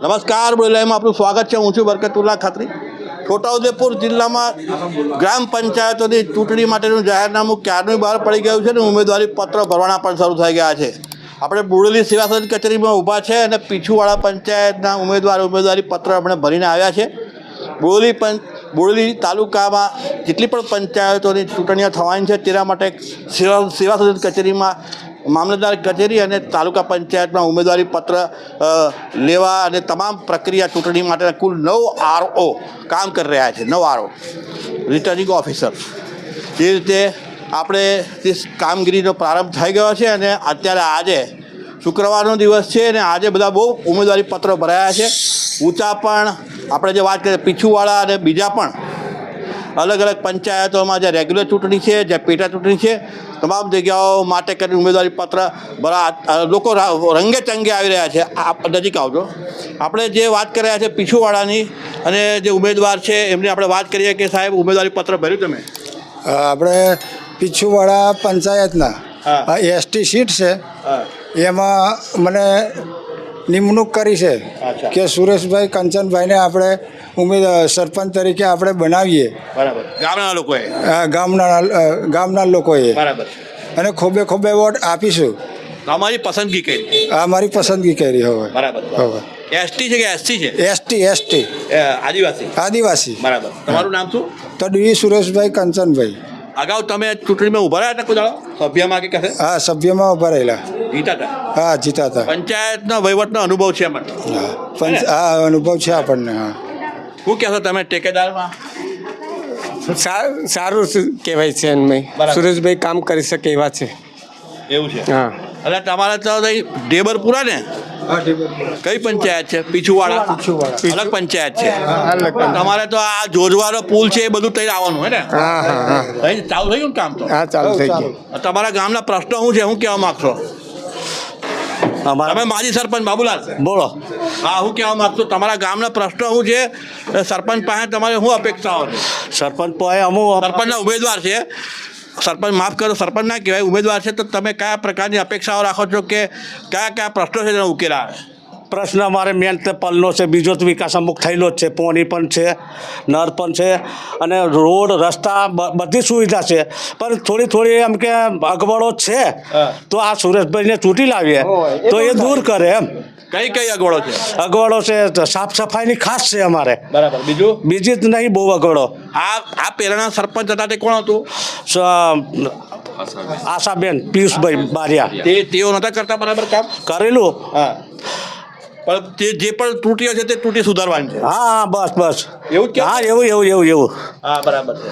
નમસ્કાર બોલાઈમાં આપનું સ્વાગત છે. હું છું બરકતુલ્લા ખાતરી. છોટાઉદેપુર જિલ્લામાં ગ્રામ પંચાયતોની ચૂંટણી માટેનું જાહેરનામું ક્યારનું બહાર પડી ગયું છે અને ઉમેદવારી પત્ર ભરવાના પણ શરૂ થઈ ગયા છે. આપણે બોડેલી સેવાસદ કચેરીમાં ઊભા છે અને પીછુવાળા પંચાયતના ઉમેદવાર ઉમેદવારી પત્ર આપણે ભરીને આવ્યા છે. બોડેલી પંચ બોડેલી તાલુકામાં જેટલી પણ પંચાયતોની ચૂંટણીઓ થવાની છે તેના માટે સેવા, સેવાસદ કચેરીમાં મામલતદાર કચેરી અને તાલુકા પંચાયતમાં ઉમેદવારી પત્ર લેવા અને તમામ પ્રક્રિયા ચૂંટણી માટે કુલ નવ આરઓ કામ કરી રહ્યા છે. નવ આરઓ. Returning officer. એ રીતે આપણે તે કામગીરીનો પ્રારંભ થઈ ગયો છે અને અત્યારે આજે શુક્રવારનો દિવસ છે અને આજે બધા બહુ ઉમેદવારી પત્રો ભરાયા છે. ઊંચા પણ આપણે જે વાત કરીએ, પીછુવાળા અને બીજા પણ અલગ અલગ પંચાયતોમાં જે રેગ્યુલર ચૂંટણી છે જે પેટા ચૂંટણી છે તમામ જગ્યાઓ માટે કરીને ઉમેદવારી પત્ર ભરા લોકો રંગે ચંગે આવી રહ્યા છે. આપ નજીક આવજો. આપણે જે વાત કરી રહ્યા છે પીછુવાળાની અને જે ઉમેદવાર છે એમની આપણે વાત કરીએ કે સાહેબ ઉમેદવારી પત્ર ભર્યું તમે? આપણે પીછુવાડા પંચાયતના. એસટી સીટ છે. એમાં મને નિમણૂક કરી છે કે સુરેશભાઈ કંચનભાઈને આપણે ઉમેદ સરપંચ તરીકે આપણે બનાવીએ. બરાબર. ગામના લોકોએ? ગામના ગામના લોકોએ. બરાબર. અને ખોબે ખોબે વોટ આપીશું. અમારી પસંદગી કરી. અમારી પસંદગી કરી હવે. બરાબર. હવે. એસટી છે કે એસટી છે? ST ST. આદિવાસી. આદિવાસી. બરાબર. તમારું નામ શું? તડવી સુરેશભાઈ કંચનભાઈ. અગાઉ તમે ચૂંટણીમાં ઊભા રહ્યા હતા કોઈ દાડો? સભ્યમાં કે કહે હા સભ્યમાં ઊભા રહેલા. જીતા હતા હા જીતા હતા પંચાયતનો વહીવટનો અનુભવ છે મને હા પંચ હા અનુભવ છે આપણને હા. શું કહેશો તમે ટેકેદારમાં? સા- સારું કહેવાય છે એમ બરાબર. સુરેશભાઈ કામ કરી શકે એવા છે. એવું છે? હા. એટલે તમારે તો તઈ ઢેબરપુરા ને? કઈ પંચાયત છે? પીછુવાડા? અલગ પંચાયત છે. તમારે તો આ જોજવાળો પુલ છે એ બધું તૈયાર આવવાનું હે ને? હા હા હા. ચાલુ થઈ ગયું કામ તો? હા ચાલુ થઈ ગયું. તમારા ગામના પ્રશ્નો શું છે? શું કહેવા માંગશો? તમે માજી સરપંચ બાબુલાલ. બોલો. હા હું કહેવા માગતો તમારા ગામના પ્રશ્નો શું છે સરપંચ પાસે તમારે શું અપેક્ષાઓ છે? સરપંચ પાસે અમુક સરપંચના ઉમેદવાર છે. સરપંચ માફ કરો સરપંચ ના કહેવાય ઉમેદવાર છે તો તમે કયા પ્રકારની અપેક્ષાઓ રાખો છો કે કયા કયા પ્રશ્નો છે તેનો ઉકેલ આવે પ્રશ્ન અમારે મેન તે પલનો છે બીજો તો વિકાસ અમુક થયેલો જ છે પોણી પણ છે નર પણ છે અને રોડ રસ્તા બ- બધી સુવિધા છે. પણ થોડી થોડી એમ કે અગવડો છે તો આ સુરેશભાઈને ચૂંટી લાવીએ. તો એ દૂર કરે એમ. કઈ કઈ અગવડો છે? અગવડો છે સાફ સફાઈની ખાસ છે અમારે. બરાબર. બીજું? બીજી જ નહીં બહુ અગવડો. આ આ પહેલાના સરપંચ હતા તે કોણ હતું? આશાબેન પિયુષભાઈ બારિયા. તે તેઓ નતા કરતા બરાબર કામ? કરેલું? હા. પણ તે જે પણ ત્રુટીઓ છે તે ત્રુટી સુધારવાની છે. હા હા બસ બસ. એવું જ? હા એવું એવું એવું એવું. હા બરાબર છે.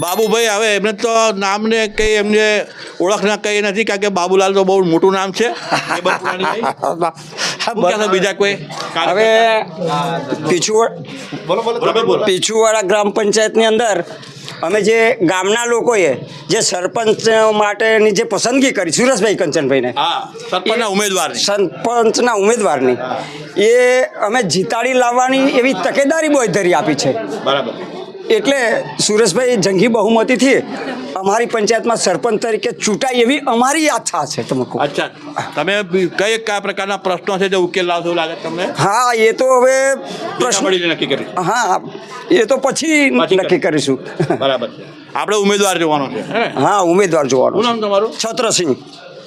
બાબુભાઈ હવે એમને તો નામને કંઈ એમને ઓળખના કંઈ નથી કારણ કે બાબુલાલ તો બહુ મોટું નામ છે. બીજા કોઈ હવે પીછુવાડ પીછુવાડા ગ્રામ પંચાયતની અંદર અમે જે ગામના લોકોએ જે સરપંચ માટેની જે પસંદગી કરી સુરેશભાઈ કંચનભાઈને સરપંચના ઉમેદવાર સરપંચના ઉમેદવારની એ અમે જીતાડી લાવવાની એવી તકેદારી બોય ધરી આપી છે. બરાબર. એટલે સુરેશભાઈ જંગી બહુમતીથી અમારી પંચાયતમાં સરપંચ તરીકે ચૂંટાય એવી અમારી આસ્થા છે તમે અચ્છા. તમે કઈ કયા પ્રકારના પ્રશ્નો છે જે ઉકેલ લાવશો લાગે તમને? હા એ તો હવે પ્રશ્ન નક્કી કરી. હા એ તો પછી નક્કી કરીશું. બરાબર આપણે ઉમેદવાર જોવાનો છે હા ઉમેદવાર જોવાનો નામ તમારું? છત્રસિંહ.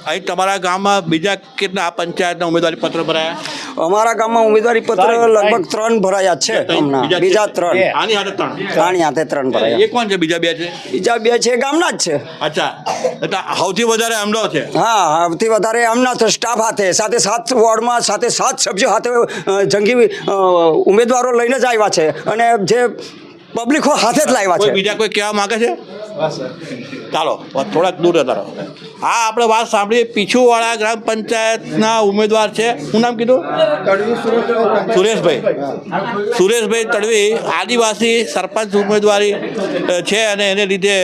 અહીં તમારા ગામમાં બીજા કેટલા પંચાયતના ઉમેદવારી પત્ર ભરાયા? અમારા ગામમાં ઉમેદવારી પત્ર લગભગ ત્રણ ભરાયા છે હમણાં બીજા ત્રણ. આની હાથે ત્રણ. આની હાથે ત્રણ એ ભરાયા કોણ છે? બીજા બે છે? બીજા બે છે ગામના જ છે. અચ્છા. એટલે સૌથી વધારે અમદાવાદ છે? હા સૌથી વધારે આમના સ્ટાફ હાથે. સાથે સાત વોર્ડમાં સાથે સાત સભ્યો હાથે જંગી ઉમેદવારો લઈને જ આવ્યા છે. અને જે પબ્લિકો હાથે જ લાવ્યા છે. બીજા કોઈ કહેવા માંગે છે? ચાલો થોડાક દૂર જતા હા આપણે વાત સાંભળીએ. પીછુવાળા ગ્રામ પંચાયતના ઉમેદવાર છે. શું નામ કીધું? સુરેશભાઈ. સુરેશભાઈ. તડવી આદિવાસી સરપંચ ઉમેદવારી છે અને એને લીધે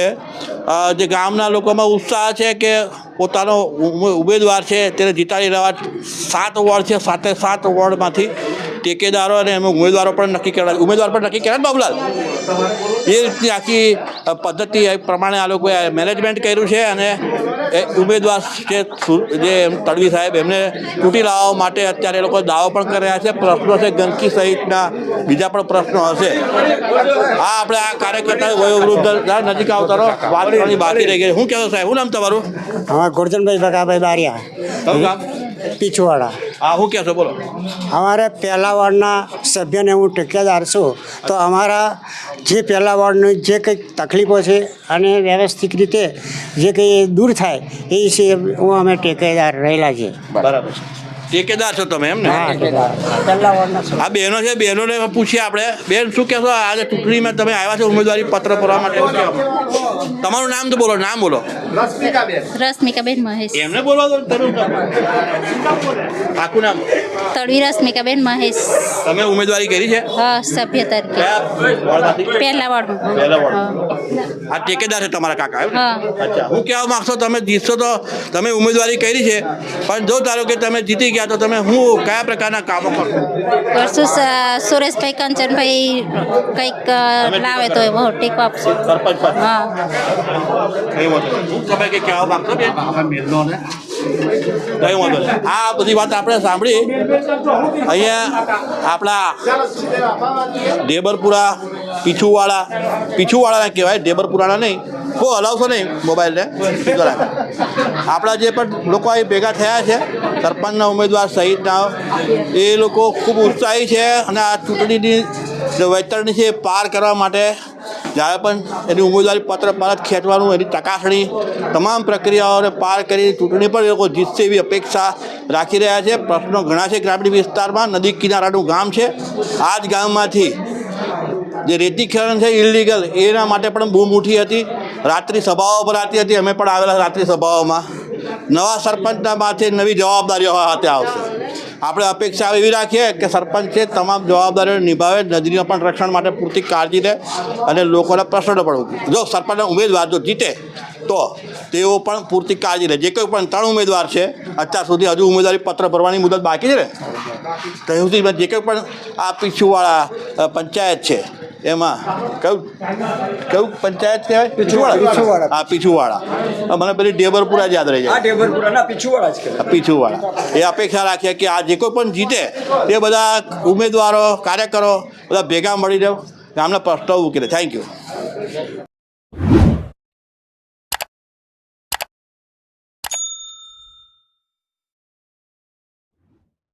જે ગામના લોકોમાં ઉત્સાહ છે કે પોતાનો ઉમેદવાર છે તેને જીતાડી લેવા સાત વોર્ડ છે સાતે સાત વોર્ડમાંથી ટેકેદારો અને એમાં ઉમેદવારો પણ નક્કી કરવા ઉમેદવાર પણ નક્કી કર્યા બાબુલાલ? એ રીતની આખી પદ્ધતિ એ પ્રમાણે આ લોકોએ મેનેજમેન્ટ કર્યું છે અને એ ઉમેદવાર જે જે તડવી સાહેબ એમને ચૂંટી લાવવા માટે અત્યારે એ લોકો દાવો પણ કરી રહ્યા છે. પ્રશ્નો છે ગંદકી સહિતના બીજા પણ પ્રશ્નો હશે. આ આપણે આ કાર્યકર્તા વયોવૃદ્ધ નજીક આવતારો વાત કરવાની બાકી રહી ગઈ. શું કહેતો સાહેબ? શું નામ તમારું? હા ગોરધનભાઈ ભગાભાઈ બારિયા. પીછુવાડા. હા શું કહેશો બોલો. અમારે પહેલા વોર્ડના સભ્યને હું ટેકેદાર છું. તો અમારા જે પહેલા વોર્ડની જે કંઈક તકલીફો છે અને વ્યવસ્થિત રીતે જે કંઈ દૂર થાય એ વિશે હું અમે ટેકેદાર રહેલા છીએ. બરાબર ટેકેદાર છો તમે એમ ને? હા. આ બહેનો છે બહેનોને પૂછીએ આપણે. બેન શું કહેશો? આજે ચૂંટણીમાં તમે આવ્યા છો ઉમેદવારી પત્ર ભરવા માટે? તમારું નામ તો બોલો નામ બોલો. રશ્મિકાબેન. મહેશ. એમને બોલવા દો તમે આખું નામ. તળવી રશ્મિકાબેન મહેશ. તમે ઉમેદવારી કરી છે? હા સભ્ય તરીકે. પહેલા વોર્ડમાં પહેલા વોર્ડ. આ ટેકેદાર છે તમારા કાકા હા. અચ્છા. હું કહેવા માંગશો તમે જીતશો તો તમે ઉમેદવારી કરી છે પણ જો ધારો કે તમે જીતી ગયા તો તમે હું કયા પ્રકારના કામો કરશો અ, સુરેશભાઈ કંચનભાઈ કંઈક લાવે તો એવો ટેકો આપશું. સરપંચ હા. કઈ વાંધો નહીં. તમે કંઈ કહેવા માંગશો બેન કઈ વાંધો નહીં. આ બધી વાત આપણે સાંભળી અહીંયા આપણા ડેબરપુરા પીછુવાળા પીછુવાળાને કહેવાય ડેબરપુરાના નહીં બહુ હલાવશો નહીં મોબાઈલને. આપણા જે પણ લોકો અહીં ભેગા થયા છે સરપંચના ઉમેદવાર સહિતના એ લોકો ખૂબ ઉત્સાહી છે અને આ ચૂંટણીની જે વૈતરણી છે એ પાર કરવા માટે જ્યારે પણ એની ઉમેદવારી પત્ર પરત ખેંચવાનું, એની ચકાસણી, તમામ પ્રક્રિયાઓને પાર કરી ચૂંટણી પણ એ લોકો જીતશે એવી અપેક્ષા રાખી રહ્યા છે. પ્રશ્નો ઘણા છે ગ્રામીણ વિસ્તારમાં. નદી કિનારાનું ગામ છે. આ જ ગામમાંથી જે રેતી ખનન છે ઇલીગલ એના માટે પણ બૂમ ઉઠી હતી. રાત્રિ સભાઓ ભરાતી હતી. અમે પણ આવેલા રાત્રિ સભાઓમાં. નવા સરપંચના માથે નવી જવાબદારીઓ હાથે આવશે. આપણે અપેક્ષા એવી રાખીએ કે સરપંચ છે, તમામ જવાબદારીઓ નિભાવે નદીના પણ રક્ષણ માટે પૂરતી કાળજી લે અને લોકોના પ્રશ્નો પણ જો સરપંચના ઉમેદવાર જો જીતે, તો તેઓ પણ પૂરતી કાળજી લે. જે કોઈ પણ ત્રણ ઉમેદવાર છે, અત્યાર સુધી હજુ ઉમેદવારી પત્ર ભરવાની મુદત બાકી છે ને? ત્યાં સુધી જે કંઈ પણ આ પીછુવાળા પંચાયત છે એમાં કયું કયું પંચાયત કહેવાય? પીછુવાડા. હા પીછુવાળા અ, મને પેલી ડેબરપુરા જ યાદ રહી આ જાય ઢેબરપુરાના પીછુવાડા જ કહેવાય. આ એ અપેક્ષા રાખીએ કે આ જે કોઈ પણ જીતે તે બધા ઉમેદવારો કાર્યકરો બધા ભેગા મળીને ગામના પ્રશ્નો ઉકેલે. Thank you